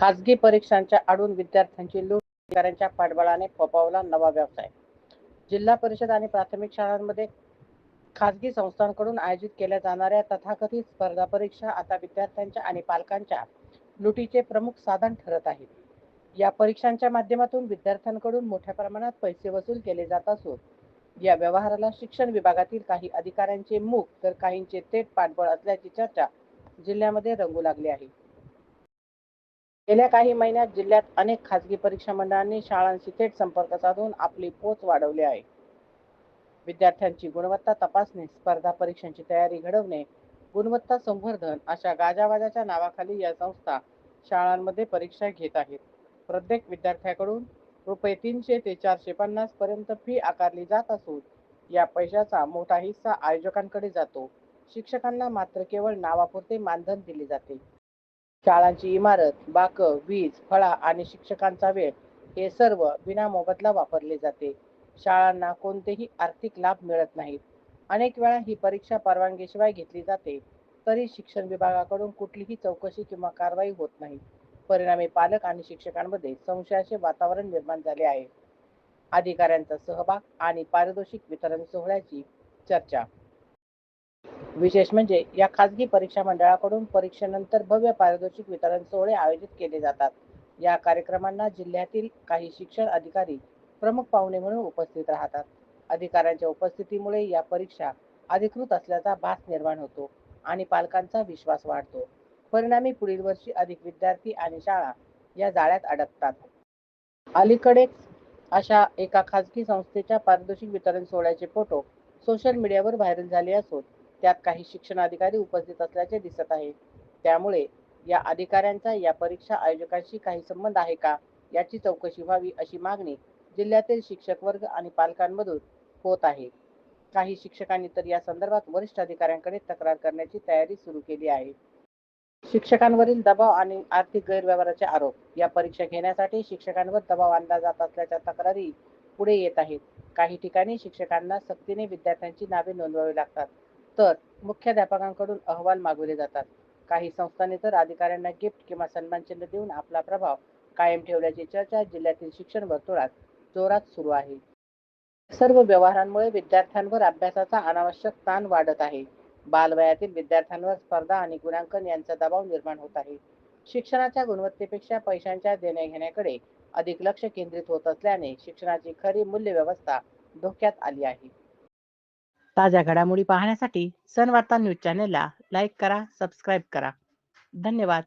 खाजगी परीक्षांच्या आडून विद्यार्थ्यांची लूट अधिकाऱ्यांच्या पाठबळाने फोपावला नवा व्यवसाय. जिल्हा परिषद आणि प्राथमिक शाळांमध्ये खाजगी संस्थांकडून आयोजित केल्या जाणाऱ्या तथाकथित स्पर्धा परीक्षा आता विद्यार्थ्यांच्या आणि पालकांच्या लुटीचे प्रमुख साधन ठरत आहेत. या परीक्षांच्या माध्यमातून विद्यार्थ्यांकडून मोठ्या प्रमाणात पैसे वसूल केले जात असून या व्यवहाराला शिक्षण विभागातील काही अधिकाऱ्यांचे मुख तर काहींचे थेट पाठबळ असल्याची चर्चा जिल्ह्यामध्ये रंगू लागली आहे. गेल्या काही महिन्यात जिल्ह्यात अनेक खासगी परीक्षा मंडळांनी शाळांशी थेट संपर्क साधून आपली पोच वाढवली आहे. विद्यार्थ्यांची गुणवत्ता तपासणी स्पर्धा परीक्षांची तयारी घडवणे गुणवत्ता संवर्धन अशा गाजावाजाच्या नावाखाली या संस्था शाळांमध्ये परीक्षा घेत आहेत. प्रत्येक विद्यार्थ्याकडून रुपये तीनशे ते चारशे पन्नास पर्यंत फी आकारली जात असून या पैशाचा मोठा हिस्सा आयोजकांकडे जातो. शिक्षकांना मात्र केवळ नावापुरते मानधन दिले जाते. शाळांची इमारत बाक वीज फळा आणि शिक्षकांचा वेळ हे सर्व विना मोबदला वापरले जाते. शाळांना कोणतेही आर्थिक लाभ मिळत नाहीत. अनेक वेळा ही परीक्षा परवानगीशिवाय घेतली जाते. तरी शिक्षण विभागाकडून कुठलीही चौकशी किंवा कारवाई होत नाही. परिणामी पालक आणि शिक्षकांमध्ये संशयाचे वातावरण निर्माण झाले आहे. अधिकाऱ्यांचा सहभाग आणि पारितोषिक वितरण सोहळ्याची चर्चा विशेष म्हणजे या खाजगी परीक्षा मंडळाकडून परीक्षेनंतर भव्य पारितोषिक वितरण सोहळे आयोजित केले जातात. या कार्यक्रमांना जिल्ह्यातील काही शिक्षण अधिकारी प्रमुख पाहुणे म्हणून उपस्थित राहतात. अधिकाऱ्यांच्या उपस्थितीमुळे या परीक्षा अधिकृत असल्याचा भास निर्माण होतो आणि पालकांचा विश्वास वाढतो. परिणामी पुढील वर्षी अधिक विद्यार्थी आणि शाळा या जाळ्यात अडकतात. अलीकडेच अशा एका खाजगी संस्थेच्या पारितोषिक वितरण सोहळ्याचे फोटो सोशल मीडियावर व्हायरल झाले असून त्यात काही शिक्षण अधिकारी उपस्थित असल्याचे दिसत आहे. त्यामुळे या अधिकाऱ्यांचा या परीक्षा आयोजकांशी काही संबंध आहे का? याची चौकशी व्हावी अशी मागणी जिल्ह्यातील शिक्षक वर्ग आणि पालकांमधून होत आहे. काही शिक्षकांनी तर या संदर्भात वरिष्ठ अधिकाऱ्यांकडे तक्रार करण्याची तयारी सुरू केली आहे. शिक्षकांवरील दबाव आणि आर्थिक गैरव्यवहाराचे आरोप या परीक्षा घेण्यासाठी शिक्षकांवर दबाव आणला जात असल्याच्या तक्रारी पुढे येत आहेत. काही ठिकाणी शिक्षकांना सक्तीने विद्यार्थ्यांची नावे नोंदवावी लागतात. तर मुख्याध्यापकांकडून अहवाल मागवले जातात. काही संस्थांनी तर अधिकाऱ्यांना गिफ्ट किंवा सन्मानचिन्ह देऊन आपला प्रभाव कायम ठेवल्याची चर्चा जिल्ह्यातील शिक्षण वर्तुळात जोरात सुरू आहे. सर्व व्यवहारांमुळे विद्यार्थ्यांवर अभ्यासाचा अनावश्यक ताण वाढत आहे. बालवयातील विद्यार्थ्यांवर स्पर्धा आणि गुणांकन यांचा दबाव निर्माण होत आहे. शिक्षणाच्या गुणवत्तेपेक्षा पैशांच्या देण्याघेण्याकडे अधिक लक्ष केंद्रित होत असल्याने शिक्षणाची खरी मूल्य व्यवस्था धोक्यात आली आहे. ताज्या घडामोडी पाहण्यासाठी सनवार्ता न्यूज चॅनेलला लाईक करा सबस्क्राईब करा. धन्यवाद.